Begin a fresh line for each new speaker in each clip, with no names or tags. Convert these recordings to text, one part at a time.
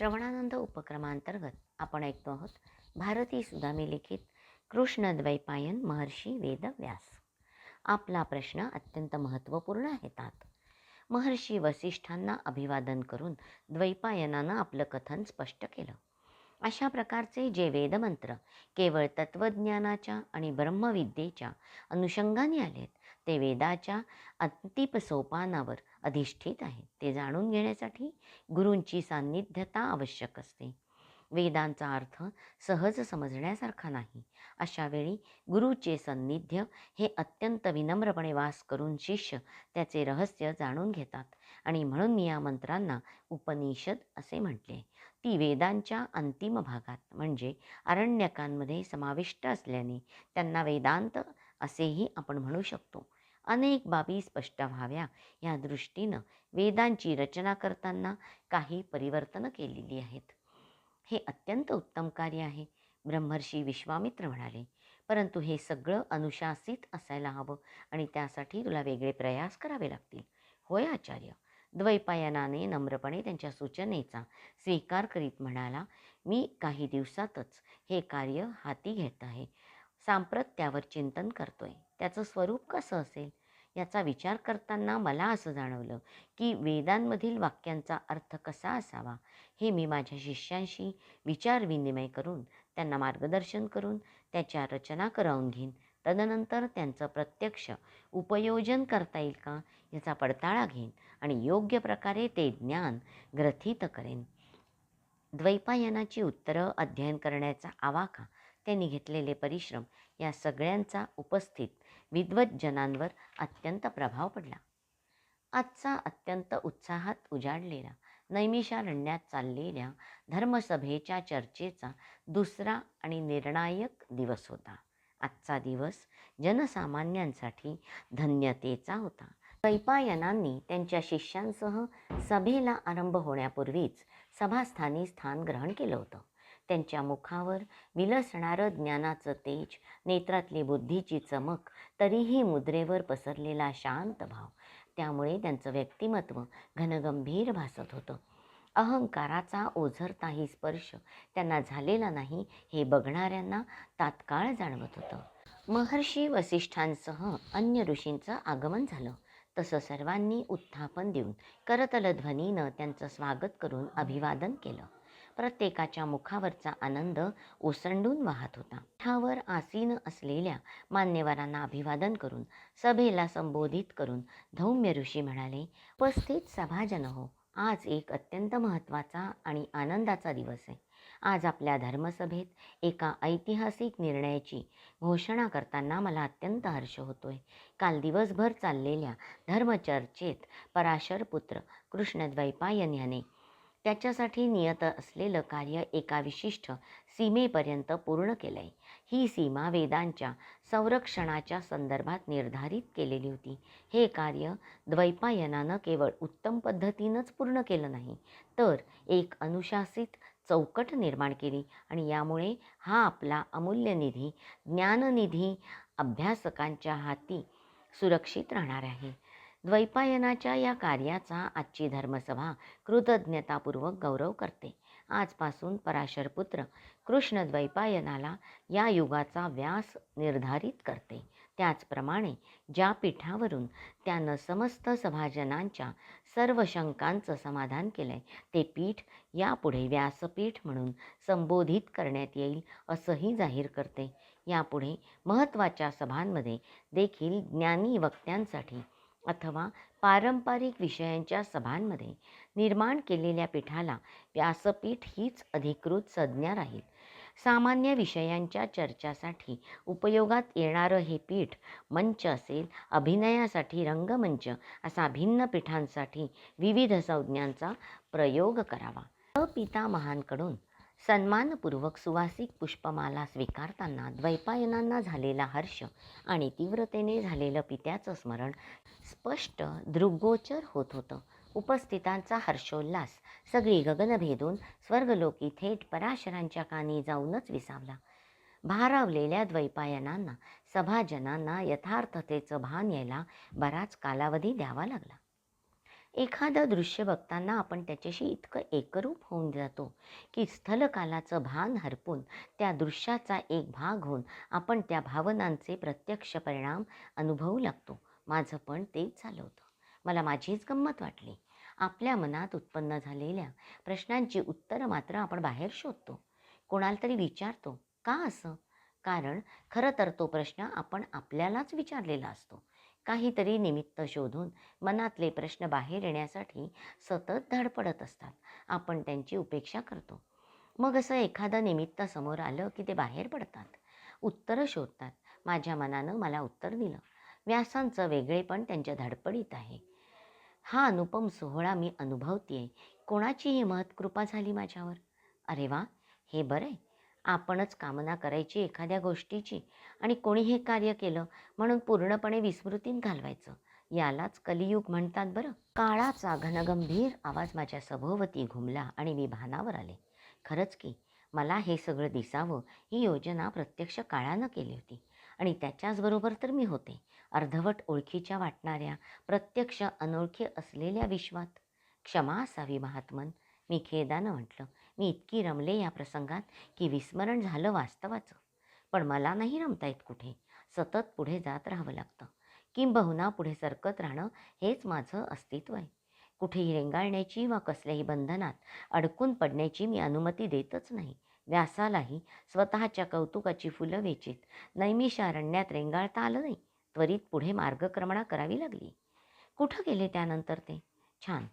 श्रवणानंद उपक्रमांतर्गत आपण ऐकतो आहोत भारती सुदामी लिखित कृष्णद्वैपायन महर्षी वेदव्यास. आपला प्रश्न अत्यंत महत्त्वपूर्ण आहे तात. महर्षी वसिष्ठांना अभिवादन करून द्वैपायनानं आपलं कथन स्पष्ट केलं. अशा प्रकारचे जे वेदमंत्र केवळ तत्त्वज्ञानाच्या आणि ब्रह्मविद्येच्या अनुषंगाने आलेत ते वेदाच्या अंतिप सोपानावर अधिष्ठित आहेत. ते जाणून घेण्यासाठी गुरूंची सान्निध्यता आवश्यक असते. वेदांचा अर्थ सहज समजण्यासारखा नाही. अशा वेळी गुरुचे सान्निध्य हे अत्यंत विनम्रपणे वास करून शिष्य त्याचे रहस्य जाणून घेतात. आणि म्हणून मी या मंत्रांना उपनिषद असे म्हटले. ती वेदांच्या अंतिम भागात. म्हणजे अरण्यकांमध्ये समाविष्ट असल्याने त्यांना वेदांत असेही आपण म्हणू शकतो. अनेक बाबी स्पष्ट व्हाव्या या दृष्टीनं वेदांची रचना करताना काही परिवर्तनं केलेली आहेत. हे अत्यंत उत्तम कार्य आहे ब्रह्मर्षी विश्वामित्र म्हणाले. परंतु हे सगळं अनुशासित असायला हवं आणि त्यासाठी तुला वेगळे प्रयास करावे लागतील. होय आचार्य द्वैपायनाने नम्रपणे त्यांच्या सूचनेचा स्वीकार करीत म्हणाला मी काही दिवसातच हे कार्य हाती घेत आहे. सांप्रत त्यावर चिंतन करतोय. त्याचं स्वरूप कसं असेल याचा विचार करताना मला असं जाणवलं की वेदांमधील वाक्यांचा अर्थ कसा असावा हे मी माझ्या शिष्यांशी विचारविनिमय करून त्यांना मार्गदर्शन करून त्याच्या रचना करावून घेईन. तदनंतर त्यांचं प्रत्यक्ष उपयोजन करता येईल का याचा पडताळा घेईन आणि योग्य प्रकारे ते ज्ञान ग्रथित करेन. द्वैपायनाची उत्तरं अध्ययन करण्याचा आवाका त्यांनी घेतलेले परिश्रम या सगळ्यांचा उपस्थित विद्वज्जनांवर अत्यंत प्रभाव पडला. आजचा अत्यंत उत्साहात उजाडलेला नैमिषारण्यात चाललेल्या धर्मसभेच्या चर्चेचा दुसरा आणि निर्णायक दिवस होता. आजचा दिवस जनसामान्यांसाठी धन्यतेचा होता. कैपायनांनी त्यांच्या शिष्यांसह सभेला आरंभ होण्यापूर्वीच सभास्थानी स्थान ग्रहण केलं होतं. त्यांच्या मुखावर विलसणारं ज्ञानाचं तेज नेत्रातली बुद्धीची चमक तरीही मुद्रेवर पसरलेला शांत भाव त्यामुळे त्यांचं व्यक्तिमत्व घनगंभीर भासत होतं. अहंकाराचा ओझरताही स्पर्श त्यांना झालेला नाही हे बघणाऱ्यांना तात्काळ जाणवत होतं. महर्षी वसिष्ठांसह अन्य ऋषींचं आगमन झालं. तसं सर्वांनी उत्थापन देऊन करतलध्वनीनं त्यांचं स्वागत करून अभिवादन केलं. प्रत्येकाच्या मुखावरचा आनंद ओसंडून वाहत होता. ठावर आसीन असलेल्या मान्यवरांना अभिवादन करून सभेला संबोधित करून धौम्य ऋषी म्हणाले उपस्थित सभाजन हो आज एक अत्यंत महत्त्वाचा आणि आनंदाचा दिवस आहे. आज आपल्या धर्मसभेत एका ऐतिहासिक निर्णयाची घोषणा करताना मला अत्यंत हर्ष होतोय. काल दिवसभर चाललेल्या धर्मचर्चेत पराशर पुत्र कृष्णद्वैपायन याने त्याच्यासाठी नियत असलेलं कार्य एका विशिष्ट सीमेपर्यंत पूर्ण केलं आहे ही सीमा वेदांच्या संरक्षणाच्या संदर्भात निर्धारित केलेली होती. हे कार्य द्वैपायनानं केवळ उत्तम पद्धतीनंच पूर्ण केलं नाही तर एक अनुशासित चौकट निर्माण केली आणि यामुळे हा आपला अमूल्य निधी ज्ञाननिधी अभ्यासकांच्या हाती सुरक्षित राहणार आहे. द्वैपायनाच्या या कार्याचा आजची धर्मसभा कृतज्ञतापूर्वक गौरव करते. आजपासून पराशरपुत्र कृष्ण द्वैपायनाला या युगाचा व्यास निर्धारित करते. त्याचप्रमाणे ज्या पीठावरून त्यानं समस्त सभाजनांच्या सर्व शंकांचं समाधान केलं आहे ते पीठ यापुढे व्यासपीठ म्हणून संबोधित करण्यात येईल असंही जाहीर करते. यापुढे महत्त्वाच्या सभांमध्ये देखील ज्ञानी वक्त्यांसाठी अथवा पारंपरिक विषयांच्या सभांमध्ये निर्माण केलेल्या पीठाला व्यासपीठ हीच अधिकृत संज्ञा राहील. सामान्य विषयांच्या चर्चासाठी उपयोगात येणारं हे पीठ मंच असेल अभिनयासाठी रंगमंच असा भिन्न पीठांसाठी विविध संज्ञांचा प्रयोग करावा. पितामहांकडून सन्मानपूर्वक सुवासिक पुष्पमाला स्वीकारताना द्वैपायनांना झालेला हर्ष आणि तीव्रतेने झालेलं पित्याचं स्मरण स्पष्ट दृग्गोचर होत होतं. उपस्थितांचा हर्षोल्लास सगळी गगन भेदून स्वर्गलोकी थेट पराशरांच्या कानी जाऊनच विसावला. भारावलेल्या द्वैपायनांना सभाजनांना यथार्थतेचं भान यायला बराच कालावधी द्यावा लागला. एखादं दृश्य बघताना आपण त्याच्याशी इतकं एकरूप होऊन जातो की स्थलकालाचं भान हरपून त्या दृश्याचा एक भाग होऊन आपण त्या भावनांचे प्रत्यक्ष परिणाम अनुभवू लागतो. माझं पण तेच झालं होतं मला माझीच गंमत वाटली. आपल्या मनात उत्पन्न झालेल्या प्रश्नांची उत्तरं मात्र आपण बाहेर शोधतो. कोणाला तरी विचारतो का असं? कारण खरं तर तो प्रश्न आपण आपल्यालाच विचारलेला असतो. काहीतरी निमित्त शोधून मनातले प्रश्न बाहेर येण्यासाठी सतत धडपडत असतात. आपण त्यांची उपेक्षा करतो. मग असं एखादं निमित्त समोर आलं की ते बाहेर पडतात. उत्तरं शोधतात. माझ्या मनानं मला उत्तर दिलं. व्यासांचं वेगळेपण त्यांच्या धडपडीत आहे. हा अनुपम सोहळा मी अनुभवतेय. कोणाचीही हिंमत कृपा झाली माझ्यावर. अरे वा! हे बरं आहे आपणच कामना करायची एखाद्या गोष्टीची आणि कोणी हे कार्य केलं म्हणून पूर्णपणे विस्मृतीत घालवायचं. यालाच कलियुग म्हणतात बरं. काळाचा घनगंभीर आवाज माझ्या सभोवती घुमला आणि मी भानावर आले. खरंच की मला हे सगळं दिसावं ही योजना प्रत्यक्ष काळानं केली होती आणि त्याच्याचबरोबर तर मी होते अर्धवट ओळखीच्या वाटणाऱ्या प्रत्यक्ष अनोळखी असलेल्या विश्वात. क्षमा असावी महात्मन. मी खेदानं म्हटलं मी इतकी रमले या प्रसंगात की विस्मरण झालं वास्तवाचं. पण मला नाही रमता येत कुठे. सतत पुढे जात राहावं लागतं. किंबहुना पुढे सरकत राहणं हेच माझं अस्तित्व आहे. कुठेही रेंगाळण्याची वा कसल्याही बंधनात अडकून पडण्याची मी अनुमती देतच नाही. व्यासालाही स्वतःच्या कौतुकाची फुलं वेचीत नैमिषारण्यात रेंगाळता आलं नाही. त्वरित पुढे मार्गक्रमणा करावी लागली. कुठं गेले त्यानंतर ते? छान.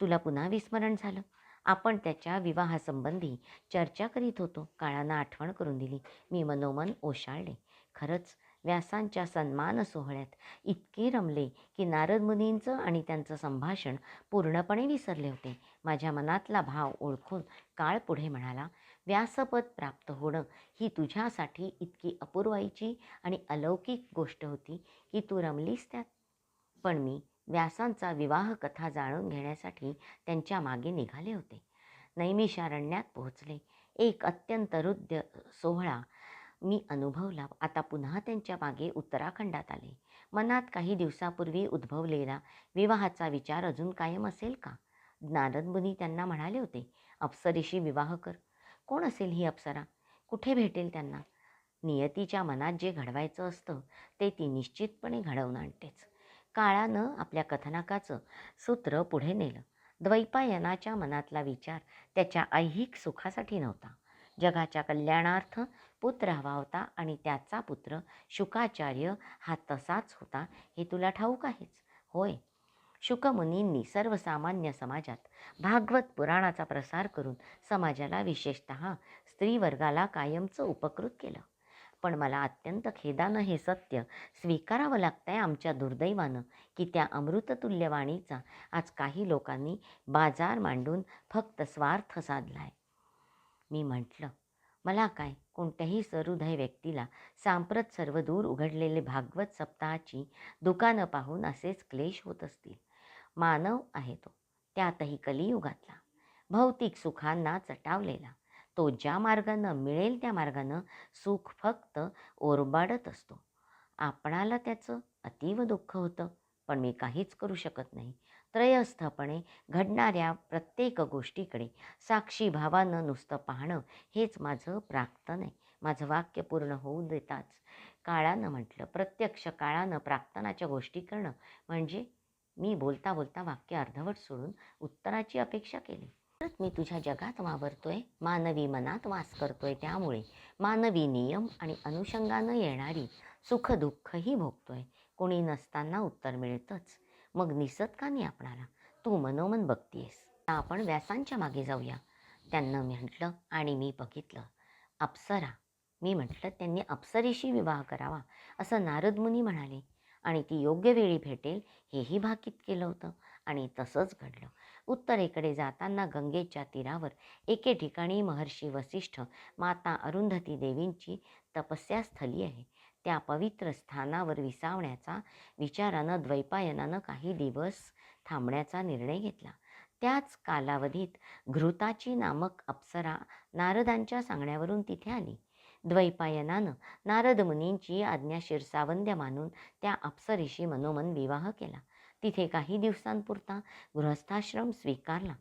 तुला पुन्हा विस्मरण झालं. आपण त्याच्या विवाहासंबंधी चर्चा करीत होतो. काळानं आठवण करून दिली. मी मनोमन ओशाळले. खरंच व्यासांच्या सन्मान सोहळ्यात इतके रमले की नारद मुनींचं आणि त्यांचं संभाषण पूर्णपणे विसरले होते. माझ्या मनातला भाव ओळखून काळ पुढे म्हणाला व्यासपद प्राप्त होणं ही तुझ्यासाठी इतकी अपूर्वाईची आणि अलौकिक गोष्ट होती की तू रमलीस त्यात. पण मी व्यासांचा विवाह कथा जाणून घेण्यासाठी त्यांच्या मागे निघाले होते. नैमिषारण्यात पोहोचले. एक अत्यंत हृद्य सोहळा मी अनुभवला. आता पुन्हा त्यांच्या मागे उत्तराखंडात आले. मनात काही दिवसापूर्वी उद्भवलेला विवाहाचा विचार अजून कायम असेल का? ज्ञानदमुनी त्यांना म्हणाले होते अप्सरेशी विवाह कर. कोण असेल ही अप्सरा? कुठे भेटेल त्यांना? नियतीच्या मनात जे घडवायचं असतं ते ती निश्चितपणे घडवून आणतेच. काळानं आपल्या कथानकाचं सूत्र पुढे नेलं. द्वैपायनाच्या मनातला विचार त्याच्या ऐहिक सुखासाठी नव्हता. जगाच्या कल्याणार्थ पुत्र हवा होता आणि त्याचा पुत्र शुकाचार्य हा तसाच होता हे तुला ठाऊक आहेच? होय. शुकमुनींनी सर्वसामान्य समाजात भागवत पुराणाचा प्रसार करून समाजाला विशेषत स्त्रीवर्गाला कायमचं उपकृत केलं. पण मला अत्यंत खेदानं हे सत्य स्वीकारावं लागतंय आमच्या दुर्दैवानं की त्या अमृततुल्यवाणीचा आज काही लोकांनी बाजार मांडून फक्त स्वार्थ साधलाय. मी म्हटलं मला काय कोणत्याही सहृदय व्यक्तीला सांप्रत सर्व दूर उघडलेले भागवत सप्ताहाची दुकानं पाहून असेच क्लेश होत असतील. मानव आहे तो त्यातही कलियुगातला. भौतिक सुखांना चटावलेला. तो ज्या मार्गानं मिळेल त्या मार्गानं सुख फक्त ओरबाडत असतो. आपणाला त्याचं अतीव दुःख होतं पण मी काहीच करू शकत नाही. त्रयस्थपणे घडणाऱ्या प्रत्येक गोष्टीकडे साक्षी भावानं नुसतं पाहणं हेच माझं प्राक्तन आहे माझं वाक्य पूर्ण होऊ देताच काळानं म्हटलं प्रत्यक्ष काळानं प्राक्तनाच्या गोष्टी करणं म्हणजे मी बोलता बोलता वाक्य अर्धवट सोडून उत्तराची अपेक्षा केली. परत मी तुझ्या जगात वावरतोय मानवी मनात वास करतोय त्यामुळे मानवी नियम आणि अनुषंगानं येणारी सुखदुःखही भोगतोय. कोणी नसताना उत्तर मिळतंच. मग निसत का नाही आपणाला? तू मनोमन बघतीयस. आपण व्यासांच्या मागे जाऊया. त्यांना म्हटलं आणि मी बघितलं. अप्सरा. मी म्हटलं त्यांनी अप्सरेशी विवाह करावा असं नारद मुनी म्हणाले. आणि ती योग्य वेळी भेटेल हेही भाकीत केलं होतं. आणि तसंच घडलं. उत्तरेकडे जाताना गंगेच्या तीरावर एके ठिकाणी महर्षी वसिष्ठ माता अरुंधती देवींची तपस्यास्थली आहे. त्या पवित्र स्थानावर विसावण्याचा विचारानं द्वैपायनानं काही दिवस थांबण्याचा निर्णय घेतला. त्याच कालावधीत घृताची नामक अप्सरा नारदांच्या सांगण्यावरून तिथे आली. द्वैपायनानं नारद मुनींची आज्ञा शिरसावंद्य मानून त्या अप्सरीशी मनोमन विवाह केला. तिथे काही दिवसांपुरता गृहस्थाश्रम स्वीकारला.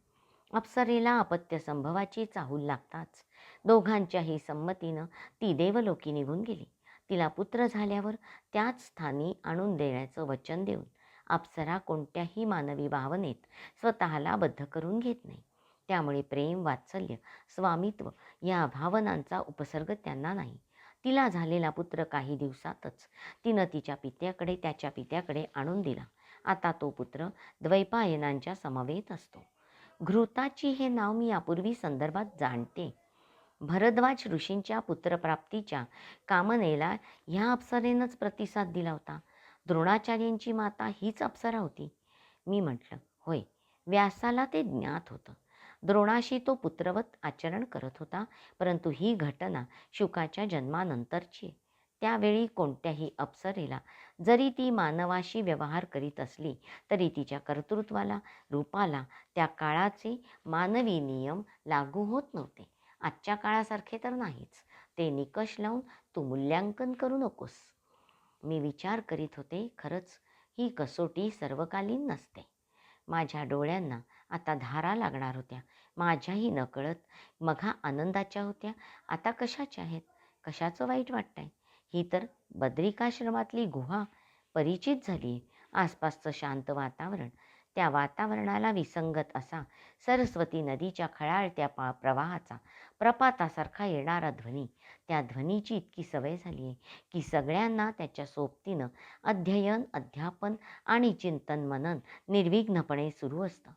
अप्सरेला अपत्य संभवाची चाहूल लागताच. दोघांच्याही संमतीनं ती देवलोकी निघून गेली. तिला पुत्र झाल्यावर त्याच स्थानी आणून देण्याचं वचन देऊन अप्सरा कोणत्याही मानवी भावनेत स्वतःला बद्ध करून घेत नाही. त्यामुळे प्रेम वात्सल्य स्वामित्व या भावनांचा उपसर्ग त्यांना नाही. तिला झालेला पुत्र काही दिवसातच तिनं तिच्या पित्याकडे त्याच्या पित्याकडे आणून दिला. आता तो पुत्र द्वैपायनांच्या समवेत असतो. घृताची हे नाव मी यापूर्वी संदर्भात जाणते. भरद्वाज ऋषींच्या पुत्रप्राप्तीच्या कामनेला ह्या अप्सरेनंच प्रतिसाद दिला होता. द्रोणाचार्यांची माता हीच अप्सरा होती. मी म्हटलं होय व्यासाला ते ज्ञात होतं. द्रोणाशी तो पुत्रवत आचरण करत होता परंतु ही घटना शुकाच्या जन्मानंतरची त्यावेळी कोणत्याही अप्सरेला जरी ती मानवाशी व्यवहार करीत असली तरी तिच्या कर्तृत्वाला रूपाला त्या काळाचे मानवी नियम लागू होत नव्हते. आजच्या काळासारखे तर नाहीच. ते निकष लावून तू मूल्यांकन करू नकोस. मी विचार करीत होते खरंच ही कसोटी सर्वकालीन नसते. माझ्या डोळ्यांना आता धारा लागणार होत्या. माझ्याही नकळत मघा आनंदाच्या होत्या. आता कशाच्या आहेत? कशाचं वाईट वाटतंय? ही तर बद्रिकाश्रमातली गुहा परिचित झाली. आसपासचं शांत वातावरण त्या वातावरणाला विसंगत असा सरस्वती नदीच्या खळाळत्या पा प्रवाहाचा प्रपातासारखा येणारा ध्वनी. त्या ध्वनीची इतकी सवय झाली आहे की सगळ्यांना त्याच्या सोबतीनं अध्ययन अध्यापन आणि चिंतन मनन निर्विघ्नपणे सुरू असतं.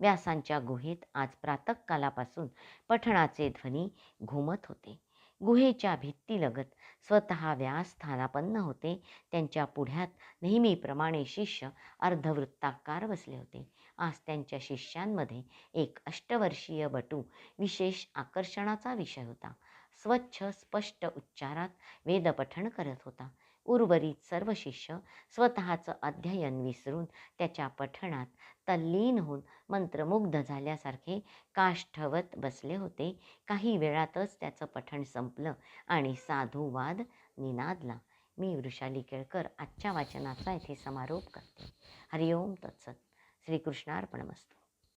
व्यासांच्या गुहेत आज प्रातकालापासून पठणाचे ध्वनी घुमत होते. गुहेच्या भित्तीलगत स्वतः व्यास स्थानापन्न होते. त्यांच्या पुढ्यात नेहमीप्रमाणे शिष्य अर्धवृत्ताकार बसले होते. आज त्यांच्या शिष्यांमध्ये एक अष्टवर्षीय बटू विशेष आकर्षणाचा विषय होता. स्वच्छ स्पष्ट उच्चारात वेदपठण करत होता. उर्वरित सर्व शिष्य स्वतःचं अध्ययन विसरून त्याच्या पठणात तल्लीन होऊन मंत्रमुग्ध झाल्यासारखे काष्ठवत बसले होते. काही वेळातच त्याचं पठण संपलं आणि साधुवाद निनादला. मी वृषाली केळकर आजच्या वाचनाचा येथे समारोप करते. हरिओम तत्सत. श्रीकृष्णार्पणमस्तू